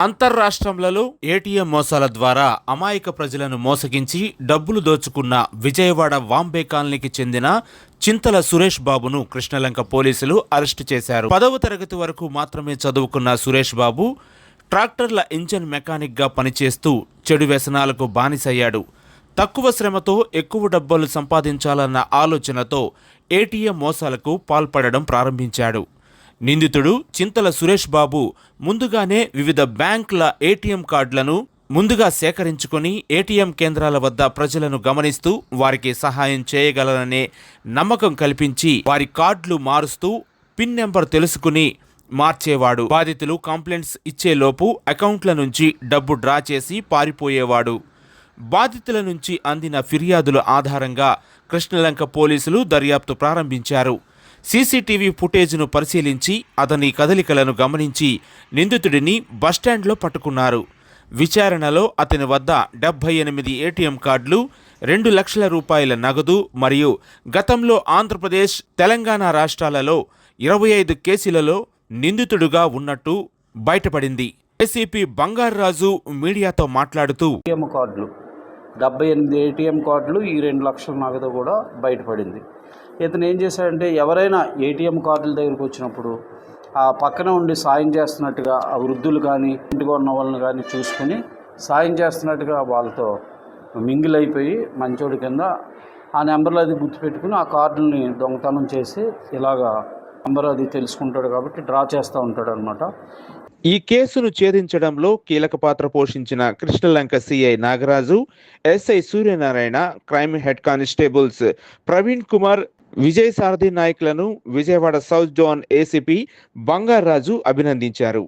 అంతర్రాష్ట్రంలో ATM మోసాల ద్వారా అమాయక ప్రజలను మోసగించి డబ్బులు దోచుకున్న విజయవాడ వాంబే కాలనీకి చెందిన చింతల సురేష్ బాబును కృష్ణలంక పోలీసులు అరెస్టు చేశారు. పదవ తరగతి వరకు మాత్రమే చదువుకున్న సురేష్ బాబు ట్రాక్టర్ల ఇంజన్ మెకానిక్గా పనిచేస్తూ చెడు వ్యసనాలకు బానిసయ్యాడు. తక్కువ శ్రమతో ఎక్కువ డబ్బులు సంపాదించాలన్న ఆలోచనతో ఏటీఎం మోసాలకు పాల్పడడం ప్రారంభించాడు. నిందితుడు చింతల సురేష్ బాబు ముందుగానే వివిధ బ్యాంకుల ఏటీఎం కార్డులను ముందుగా సేకరించుకొని ఏటీఎం కేంద్రాల వద్ద ప్రజలను గమనిస్తూ వారికి సహాయం చేయగలరనే నమ్మకం కల్పించి వారి కార్డులు మారుస్తూ పిన్ నెంబర్ తెలుసుకుని మార్చేవాడు. బాధితులు కంప్లైంట్స్ ఇచ్చేలోపు అకౌంట్ల నుంచి డబ్బు డ్రా చేసి పారిపోయేవాడు. బాధితుల నుంచి అందిన ఫిర్యాదుల ఆధారంగా కృష్ణలంక పోలీసులు దర్యాప్తు ప్రారంభించారు. సీసీటీవీ ఫుటేజ్ను పరిశీలించి అతని కదలికలను గమనించి నిందితుడిని బస్టాండ్లో పట్టుకున్నారు. విచారణలో అతని వద్ద డెబ్బై ఎనిమిది ఏటీఎం కార్డులు రెండు లక్షల రూపాయల నగదు మరియు గతంలో ఆంధ్రప్రదేశ్ తెలంగాణ రాష్ట్రాలలో ఇరవై ఐదు కేసులలో నిందితుడుగా ఉన్నట్టు బయటపడింది. ఏసీపీ బంగారరాజు మీడియాతో మాట్లాడుతూ కార్డులు. డెబ్బై ఎనిమిది ఏటీఎం కార్డులు ఈ రెండు లక్షల నగదు కూడా బయటపడింది. ఇతను ఏం చేశాడంటే ఎవరైనా ఏటీఎం కార్డుల దగ్గరికి వచ్చినప్పుడు ఆ పక్కన ఉండి సాయం చేస్తున్నట్టుగా ఆ వృద్ధులు కానీ ఇంటిగా ఉన్న వాళ్ళని కానీ చూసుకుని సాయం చేస్తున్నట్టుగా వాళ్ళతో మింగిల్ అయిపోయి మంచోడి కింద ఆ నెంబర్లు అది గుర్తుపెట్టుకుని ఆ కార్డుల్ని దొంగతనం చేసి ఇలాగా నెంబర్ అది తెలుసుకుంటాడు కాబట్టి డ్రా చేస్తూ ఉంటాడు అనమాట ఈ కేసును ఛేదించడంలో కీలక పాత్ర పోషించిన Krishnalanka CI Nagaraju SI Suryanarayana crime head constables Praveen Kumar Vijay Sarathi నాయకులను Vijayawada south zone ACP Bangaraju అభినందించారు.